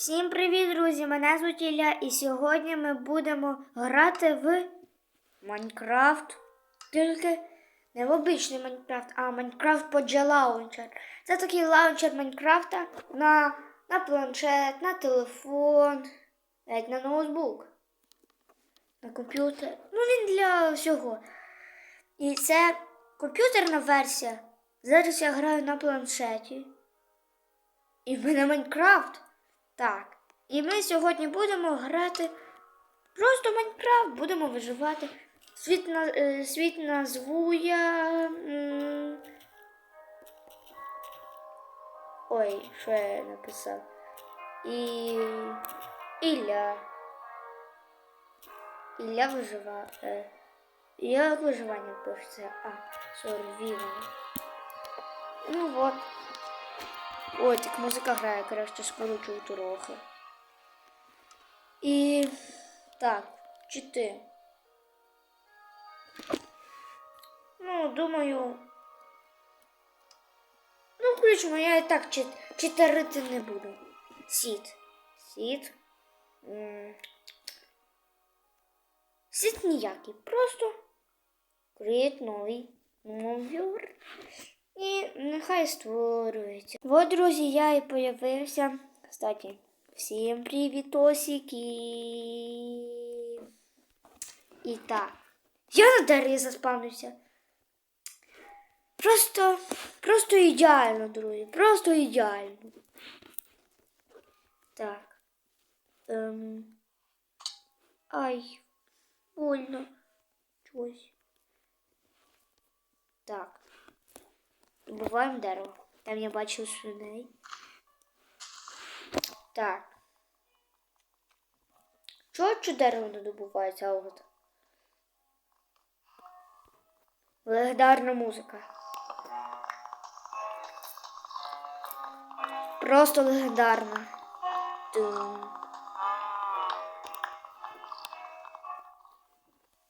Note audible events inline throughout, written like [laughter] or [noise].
Всім привіт, друзі! Мене звуть Ілля, і сьогодні ми будемо грати в Майнкрафт. Тільки не в обичний Майнкрафт, а Майнкрафт Podge Launcher. Це такий лаунчер Майнкрафта на, на планшет, на телефон, навіть на ноутбук, на комп'ютер. Ну, він для всього. І це комп'ютерна версія. Зараз я граю на планшеті. І в мене Майнкрафт. Так. І ми сьогодні будемо грати просто Майнкрафт, будемо виживати. Світ, на, е, світ назву я. Ой, що я написав? І. Ілля. Ілля виживає. Е, як виживання пишеться? А, сурвівання. Ну от. Ой, так музика грає, краще скорочую трохи. І так, чити. Ну, думаю. Ну, включимо, я і так чит, читерити не буду. Сіт. Сіт. Сіт ніякий. Просто create новий новір. І нехай створюється. От, друзі, я і появився. Кстати, всім привітосики. І так. Я на дереві заспавнився. Просто, просто ідеально, друзі. Просто ідеально. Так. Ем. Ай, больно. Чогось. Добуваємо дерево. Там я бачив свиней. Так. Чого чи дерево не добувається, а от? Легендарна музика. Просто легендарна.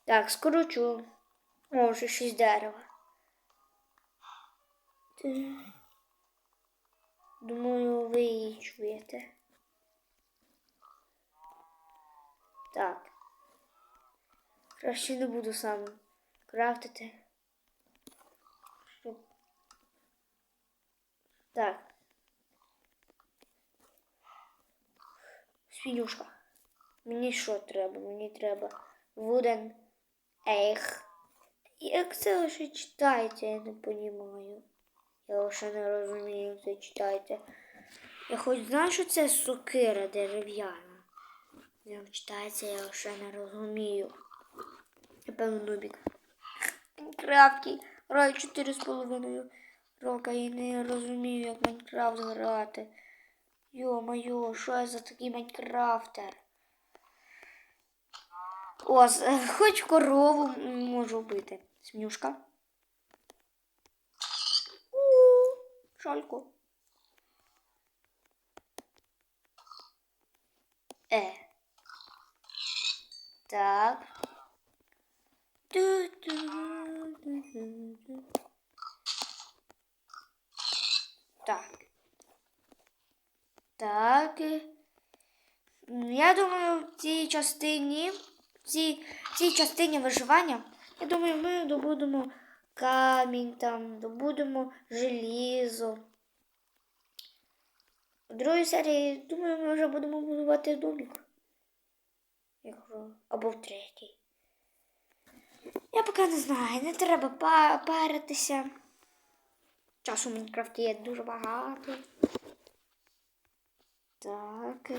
Так, скручу. О, вже шість дерева. Думаю, ви її чуєте. Так. Краще не буду сам крафтити. Щоб... Так. Свинюшка. Мені що треба? Мені треба wooden egg. Як це лише читається, я не розумію. Я лише не розумію, це читається. Я хоч знаю, що це сокира дерев'яна. Як читається, я лише не розумію. Я певно нубік. Майнкрафті. Граю 4,5 роки і не розумію, як Майнкрафт грати. Йо-моє, що я за такий Майнкрафтер? О, хоч корову можу вбити. Смюшка. У, Шальку. Е. Так. Так. Так. Я думаю, в цій частині, в цій, в цій частині виживання, я думаю, ми добудемо камінь там, добудемо желізо. У другій серії, думаю, ми вже будемо будувати домик. Якщо... Або в третій. Я поки не знаю, не треба паритися. Часу в Мінкрафті є дуже багато. Так.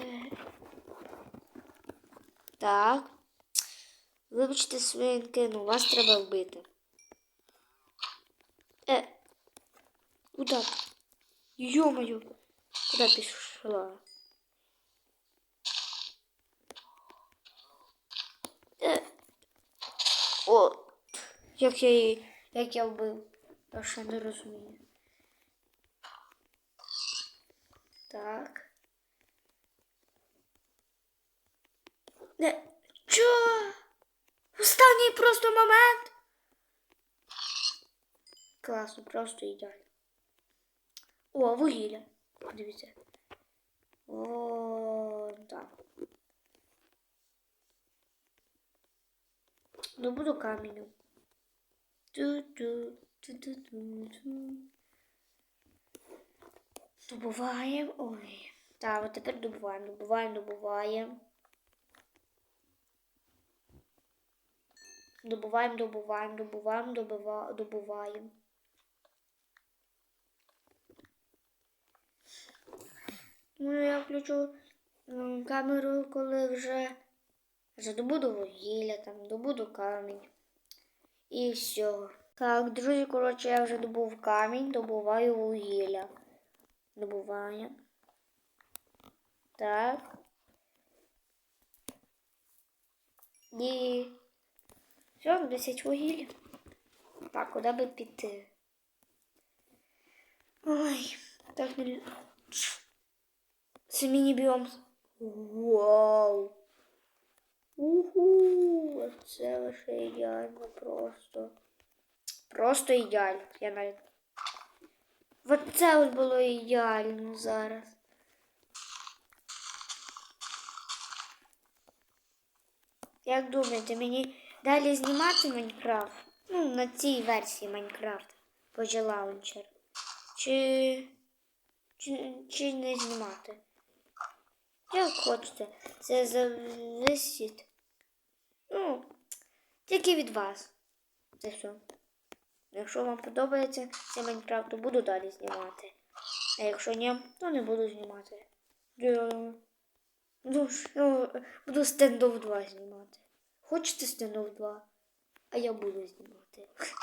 Так. Вибачте, свинки, ну вас треба вбити. Е. Куда? Ё-моё. Куда пішла? Е. О, як я її, як я вбив. Я ще не розумію. Так. Не. Чо? Останній просто момент класно, просто ідеально. О, вугілля. Подивіться. О, так. Ну буду камінню. Ту-ту, ту-ту-ту-ту. Добуваємо. Ой. Так, от тепер добуваємо, добуваємо, добуваємо. Добуваємо, добуваємо, добуваємо, добуваємо. Ну, я включу камеру, коли вже, вже добуду вугілля, там, добуду камінь. І все. Так, друзі, коротше, я вже добув камінь, добуваю вугілля. Добуваю. Так. І все, 10 вугілля. Так, куди би піти? Ой, так не... Це міні-біом. Вау! Уху! Це лише ідеально просто. Просто ідеально. Я навіть. Оце от було ідеально зараз. Як думаєте, мені далі знімати Майнкрафт? Ну, на цій версії Майнкрафт по Launcher. Чи... чи, чи не знімати? Як хочете, це зависить. Ну, тільки від вас. Це все. Якщо вам подобається цей Майнкрафт, то буду далі знімати. А якщо ні, то не буду знімати. Ну, ж, ну, буду стендов 2 знімати. Хочете стендов 2? А я буду знімати. [laughs]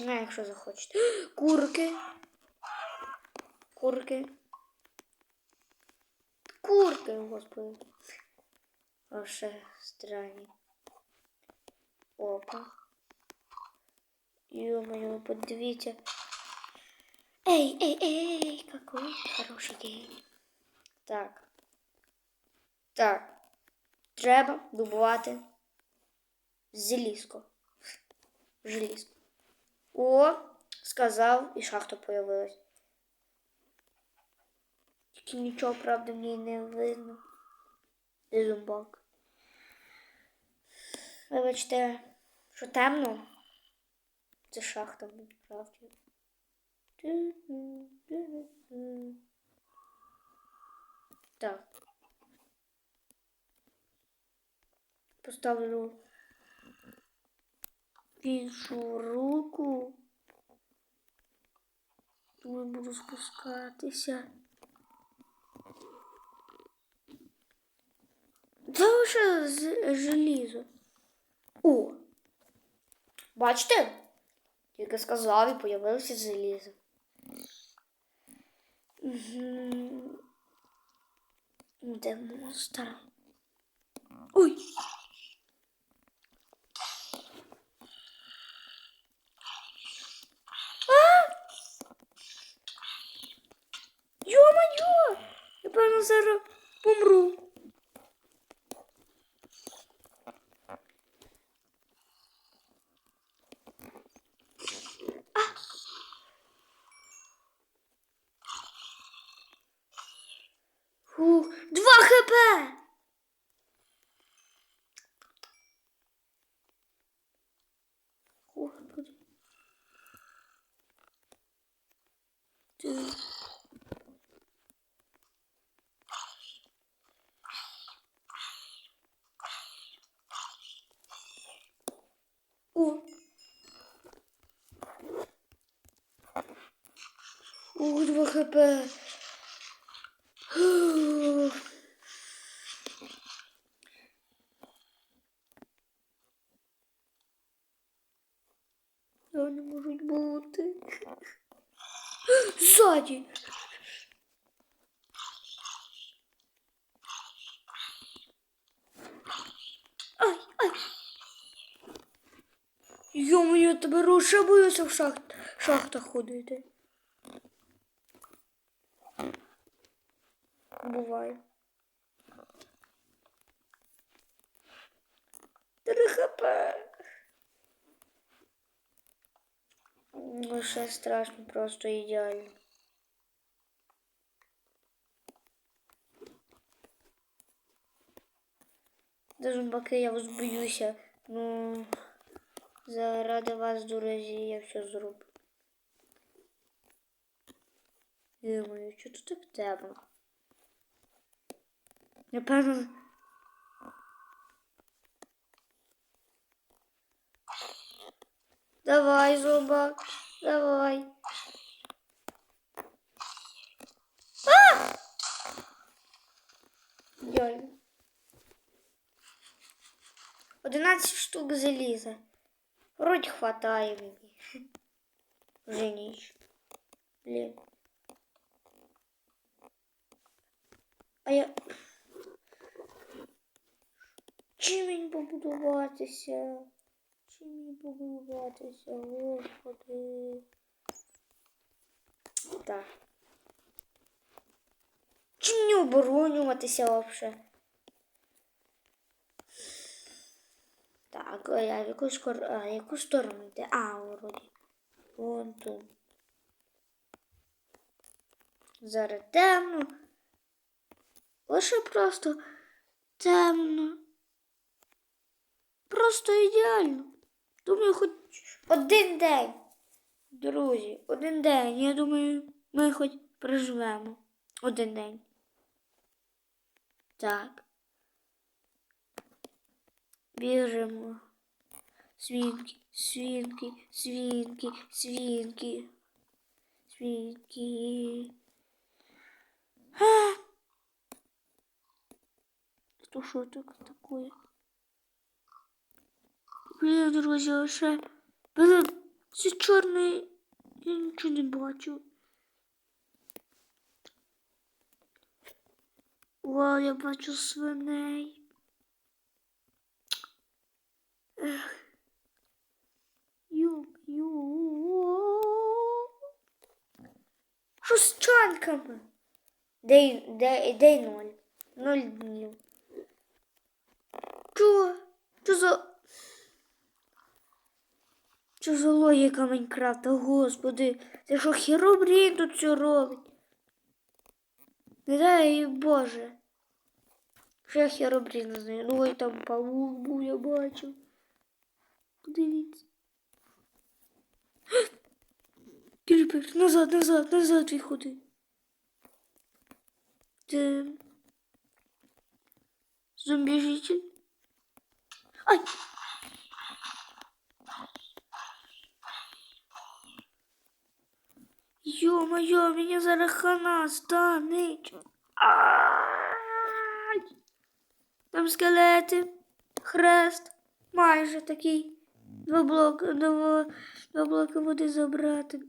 Ну, якщо захочете. [gasps] Курки. Курки Курки, господи. Вообще странні. Опа. Ё-моё, подивіться. Эй, эй, эй, какой хороший день. Так. Так. Треба добувати залізко. Желізко. О, сказав, і шахта появилась. Нічого, правда, мені не видно. Де зомбак. Вибачте, що темно. Це шахта в Майнкрафті. Так. Поставлю іншу руку. Думаю, буду спускатися. Це лише з- желізо. О! Бачите? Тільки сказав і появився залізо. Де монстр? Ой! А! Йо-моє! Я певно зараз помру. Фух, два хп! Господи. Ти. О. Ух, два хп. Йо-моє, тебе руша боюся в шахт, шахтах ходити. Буває. Три хп. Ну, страшно, просто ідеально. Де зомбаки, я вас. Ну, заради вас, друзі, я все зроблю. Думаю, що тут так темно? Напевно. Давай, зубак, давай. А! Йой. 11 штук заліза. Вроді хватає мені. Вже ніч. Блін. А я. Чим мені побудуватися? Чим мені побудуватися, господи. Так. Чим мені оборонюватися взагалі? Так, а в яку, скор... а, яку сторону йде? А, вроді. Вон тут. Зараз темно. Лише просто темно. Просто ідеально. Думаю, хоч один день. Друзі, один день. Я думаю, ми хоч проживемо. Один день. Так. Біжимо. Свінки, свінки, свінки, свінки. Свінки. Это что так такое? Блін, друзі, а ще. Блін, це чорний. Я нічого не бачу. Вау, я бачу свиней. Ех. Ю, ю. Що з чанками? Дей, дей, дей ноль. Ноль днів. Чо? Що за... Що за логіка Майнкрафта, господи? Це що херобрін тут все робить? Не дай Боже. Що я херобрін не знаю. Ну ой там павук був, я бачив. Подивіться. Кірпик, назад, назад, назад відходи. Це... Зомбі-житель. Ай! Ё-моё, меня зараз хана станеть. Ай! Там скелети, хрест, майже такий. Два блоки, два, два блоки води забрати.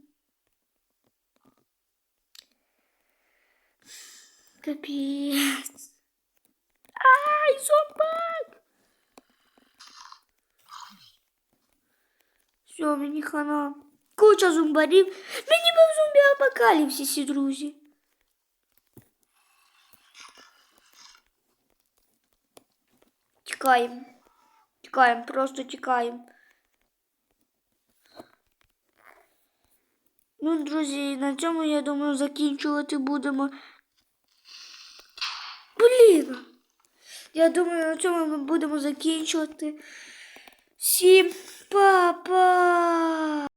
Капець. Ай, зомбак! Все, мені хана. Куча зомбарів. Мені би в зомбі апокаліпсисі, друзі. Тікаємо. Тікаємо, просто тікаємо. Ну, друзі, на цьому, я думаю, закінчувати будемо. Блін. Я думаю, на цьому ми будемо закінчувати. Всім па-па!